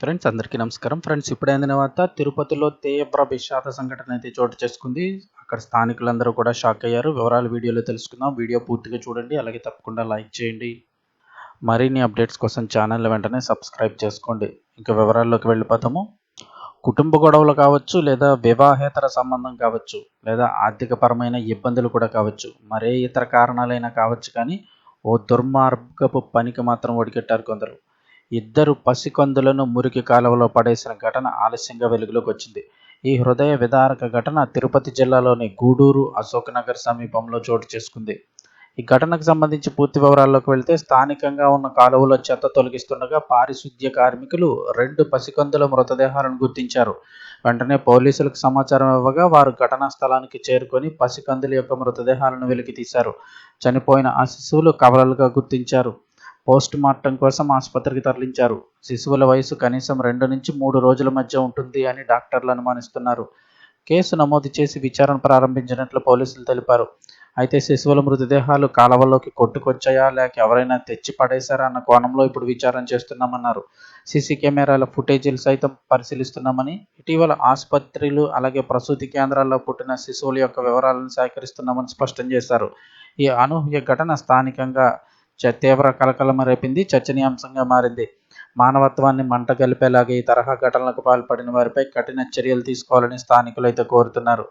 Friends అందరికీ నమస్కారం. Friends ఇప్పుడైన తర్వాత వార్త తిరుపతిలో తీవ్ర విషాద సంఘటన అయితే చోటు చేసుకుంది. అక్కడ స్థానికులందరూ కూడా షాక్ అయ్యారు. వివరాలు వీడియోలో తెలుసుకుందాం. వీడియో పూర్తిగా చూడండి. అలాగే తప్పకుండా లైక్ చేయండి. మరిన్ని అప్డేట్స్ కోసం ఛానల్ వెంటనే సబ్స్క్రైబ్ చేసుకోండి. ఇంకా వివరాల్లోకి వెళ్ళిపోతాము. కుటుంబ గొడవలు కావచ్చు లేదా వివాహేతర సంబంధం కావచ్చు లేదా ఆర్థికపరమైన ఇబ్బందులు కూడా కావచ్చు మరే ఇతర కారణాలైనా కావచ్చు కానీ ఓ దుర్మార్గపు పనికి మాత్రం ఒడిగట్టారు కొందరు. ఇద్దరు పసికందులను మురికి కాలువలో పడేసిన ఘటన ఆలస్యంగా వెలుగులోకి వచ్చింది. ఈ హృదయ విదారక ఘటన తిరుపతి జిల్లాలోని గూడూరు అశోక్నగర్ సమీపంలో చోటు చేసుకుంది. ఈ ఘటనకు సంబంధించి పూర్తి వివరాల్లోకి వెళ్తే స్థానికంగా ఉన్న కాలువలో చెత్త తొలగిస్తుండగా పారిశుద్ధ్య కార్మికులు రెండు పసికందుల మృతదేహాలను గుర్తించారు. వెంటనే పోలీసులకు సమాచారం ఇవ్వగా వారు ఘటనా స్థలానికి చేరుకొని పసికందుల యొక్క మృతదేహాలను వెలికి తీశారు చనిపోయిన ఆ శిశువులు కవలలుగా గుర్తించారు. పోస్ట్ మార్టం కోసం ఆసుపత్రికి తరలించారు. శిశువుల వయసు కనీసం రెండు నుంచి మూడు రోజుల మధ్య ఉంటుంది అని డాక్టర్లు అనుమానిస్తున్నారు. కేసు నమోదు చేసి విచారణ ప్రారంభించినట్లు పోలీసులు తెలిపారు. అయితే శిశువుల మృతదేహాలు కాలవల్లోకి కొట్టుకొచ్చాయా? లేక ఎవరైనా తెచ్చి పడేశారా? అన్న కోణంలో ఇప్పుడు విచారణ చేస్తున్నామన్నారు. సీసీ కెమెరాల ఫుటేజీలు సైతం పరిశీలిస్తున్నామని ఇటీవల ఆసుపత్రులు అలాగే ప్రసూతి కేంద్రాల్లో పుట్టిన శిశువుల యొక్క వివరాలను సేకరిస్తున్నామని స్పష్టం చేశారు. ఈ అనూహ్య ఘటన స్థానికంగా తీవ్ర కలకలం రేపింది చర్చనీయాంశంగా మారింది. మానవత్వాన్ని మంట కలిపేలాగా ఈ తరహా ఘటనలకు పాల్పడిన వారిపై కఠిన చర్యలు తీసుకోవాలని స్థానికులు అయితే కోరుతున్నారు.